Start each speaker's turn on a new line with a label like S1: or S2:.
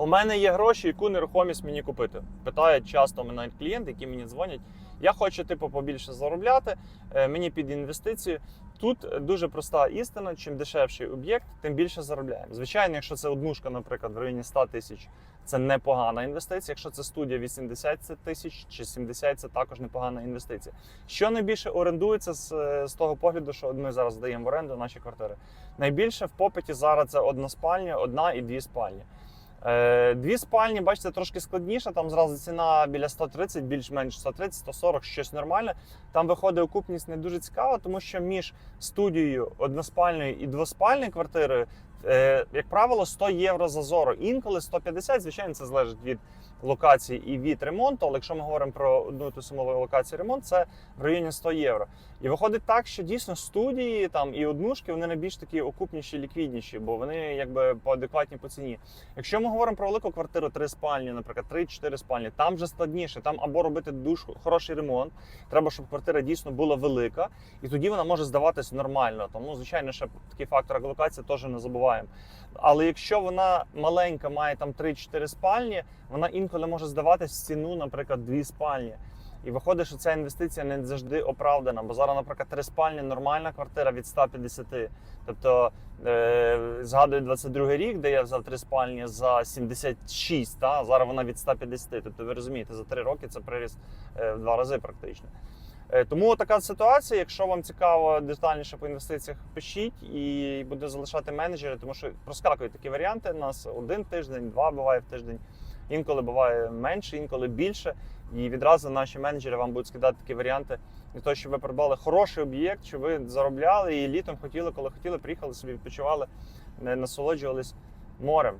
S1: У мене є гроші, яку нерухомість мені купити. Питають часто мене клієнти, які мені дзвонять. Я хочу, типу, побільше заробляти, е, мені під інвестицію. Тут дуже проста істина: чим дешевший об'єкт, тим більше заробляємо. Звичайно, якщо це однушка, наприклад, в районі 100 тисяч, це непогана інвестиція. Якщо це студія 80 тисяч чи 70, це також непогана інвестиція. Що найбільше орендується з, е, з того погляду, що ми зараз здаємо в оренду наші квартири? Найбільше в попиті зараз це одна спальня, одна і дві спальні. Е, Дві спальні, бачите, трошки складніше. Там зразу ціна біля 130, більш-менш 130, 140, щось нормальне. Там виходить окупність не дуже цікава, тому що між студією односпальною і двоспальною квартирою, е, як правило, 100 євро зазору. Інколи 150, звичайно, це залежить від локації і від ремонту. Але якщо ми говоримо про одну ту саму локацію ремонт, це в районі 100 євро. І виходить так, що дійсно студії там і однушки вони найбільш такі окупніші, ліквідніші, бо вони якби по адекватній по ціні. Якщо ми говоримо про велику квартиру, три спальні, наприклад, 3-4 спальні, там вже складніше. Там або робити дуже хороший ремонт. Треба, щоб квартира дійсно була велика, і тоді вона може здаватись нормально. Тому, звичайно, ще такий фактор як локація теж не забуваємо. Але якщо вона маленька, має там 3-4 спальні, вона інколи може здаватись в ціну, наприклад, дві спальні. І виходить, що ця інвестиція не завжди оправдана. Бо зараз, наприклад, три спальні нормальна квартира від 150. Тобто, е, згадую 22 рік, де я взяв три спальні за 76, та? зараз вона від 150. Тобто, ви розумієте, за три роки це приріст е, в два рази практично. Е, Тому така ситуація. Якщо вам цікаво детальніше по інвестиціях, пишіть і буде залишати менеджери, тому що проскакують такі варіанти. У нас один тиждень, два буває в тиждень. Інколи буває менше, інколи більше. І відразу наші менеджери вам будуть скидати такі варіанти для того, щоб ви придбали хороший об'єкт, щоб ви заробляли і літом хотіли, коли хотіли, приїхали собі, відпочивали, насолоджувались морем.